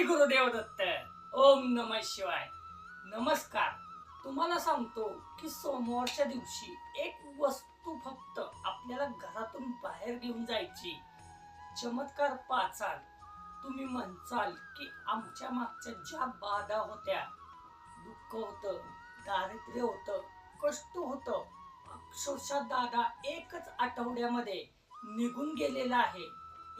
श्री गुरुदेव दत्त ओम नम शिवाय. नमस्कार. तुम्हाला सांगतो की सोमवारच्या दिवशी एक वस्तू फक्त आपल्याला घरातून बाहेर घेऊन जायची. चमत्कार पाचाल. तुम्ही म्हणचाल की आमच्या मागच्या ज्या बाधा होत्या दुःख होतं दारिद्र्य होतं कष्ट होतं अक्षरशः दादा एकच आठवड्यामध्ये निघून गेलेला आहे.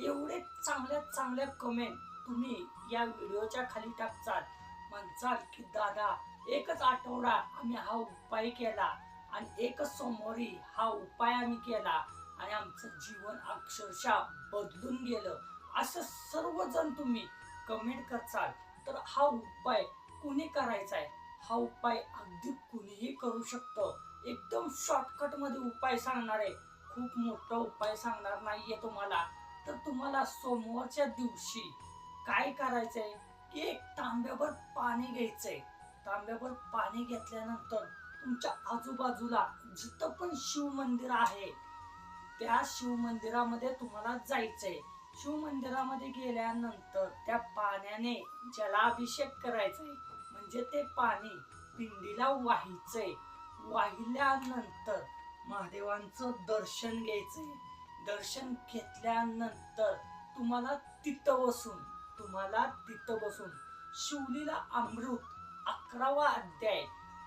एवढे चांगल्या चांगल्या कमेंट तुम्ही या व्हिडिओच्या खाली टाकचाल म्हणचाल की दादा एकच आठवडा आम्ही हा उपाय केला आणि एकच सोमवारी हा उपाय आम्ही केला आणि आमचं जीवन अक्षरशः बदलून गेलं. असं सर्वजण तुम्ही कमेंट करचाल तर हा उपाय कुणी करायचा आहे? हा उपाय अगदी कुणीही करू शकतं. एकदम शॉर्टकटमध्ये उपाय सांगणार आहे खूप मोठा उपाय सांगणार नाहीये तुम्हाला. तर तुम्हाला सोमवारच्या दिवशी काय करायचंय? की एक तांब्याभर पाणी घ्यायचंय. तांब्याभर पाणी घेतल्यानंतर तुमच्या आजूबाजूला जिथं पण शिव मंदिर आहे त्या शिव मंदिरामध्ये तुम्हाला जायचंय. शिव मंदिरामध्ये गेल्यानंतर त्या पाण्याने जलाभिषेक करायचंय. म्हणजे ते पाणी पिंडीला वाहायचंय वाहिल्यानंतर महादेवांचं दर्शन घ्यायचंय. दर्शन घेतल्यानंतर तुम्हाला तिथं बसून तुम्हाला तिथं बसून शिवलीला अमृत अकरावा अध्याय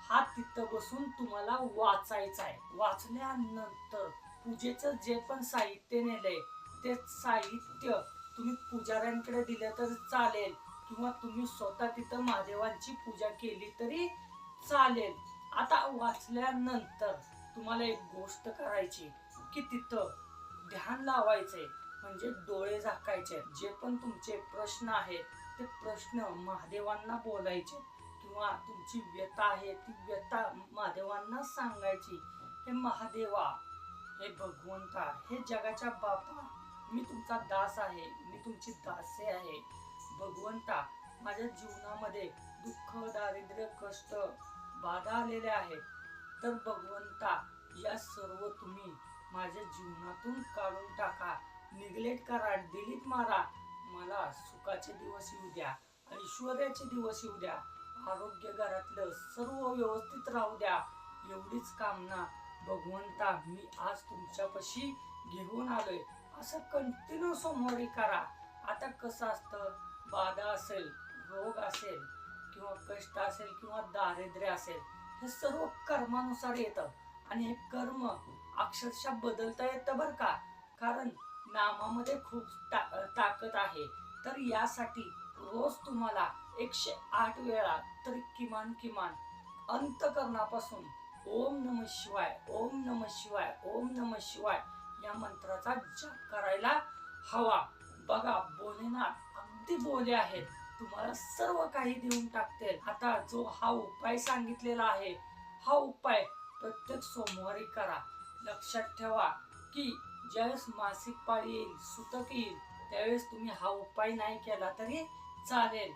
हा तिथं बसून तुम्हाला वाचायचा आहे. वाचल्यानंतर पूजेचं जे पण साहित्य नेलंय ते साहित्य तुम्ही पुजाऱ्यांकडे दिलं तर चालेल किंवा तुम्ही स्वतः तिथं महादेवांची पूजा केली तरी चालेल. आता वाचल्यानंतर तुम्हाला एक गोष्ट करायची की तिथं ध्यान लावायचंय. म्हणजे डोळे झाकायचे. जे पण तुमचे प्रश्न आहेत ते प्रश्न महादेवांना बोलायचे. किंवा तुमची व्यथा आहे ती व्यथा महादेवांना सांगायची. हे महादेवा हे भगवंता हे जगाच्या बापा मी तुमचा दास आहे मी तुमची दासे आहे. भगवंता माझ्या जीवनामध्ये दुःख दारिद्र्य कष्ट बाधा आलेले आहेत. तर भगवंता या सर्व तुम्ही माझ्या जीवनातून काढून टाका. निग्लेक्ट करा डिलीट मारा. मला सुखाचे दिवस येऊ द्या ऐश्वर्याचे दिवस येऊ द्या. आरोग्य घरातलं सर्व व्यवस्थित राहू द्या. एवढीच कामना भगवंता मी आज तुमच्यापाशी घेऊन आलोय. असं कंटिन्यू समोरी करा. आता कसं असतं? बाधा असेल रोग असेल किंवा कष्ट असेल किंवा दारिद्र्य असेल हे सर्व कर्मानुसार येतं. आणि हे कर्म अक्षरशः बदलता येतं बरं का? कारण नामामध्ये खूप ता- ताकद आहे. तर यासाठी रोज तुम्हाला एकशे आठ वेळा तरी किमान किमान अंतकरणापासून ओम नम शिवाय ओम नम शिवाय ओम नम शिवाय या मंत्राचा जप करायला हवा. बघा भोलेनाथ अगदी बोले आहेत. तुम्हाला सर्व काही देऊन टाकतील. आता जो हा उपाय सांगितलेला आहे हा उपाय प्रत्येक सोमवारी करा. लक्षात ठेवा. की ज्यावेळेस मासिक पाळी येईल सुतक येईल त्यावेळेस तुम्ही हा उपाय नाही केला तरी चालेल.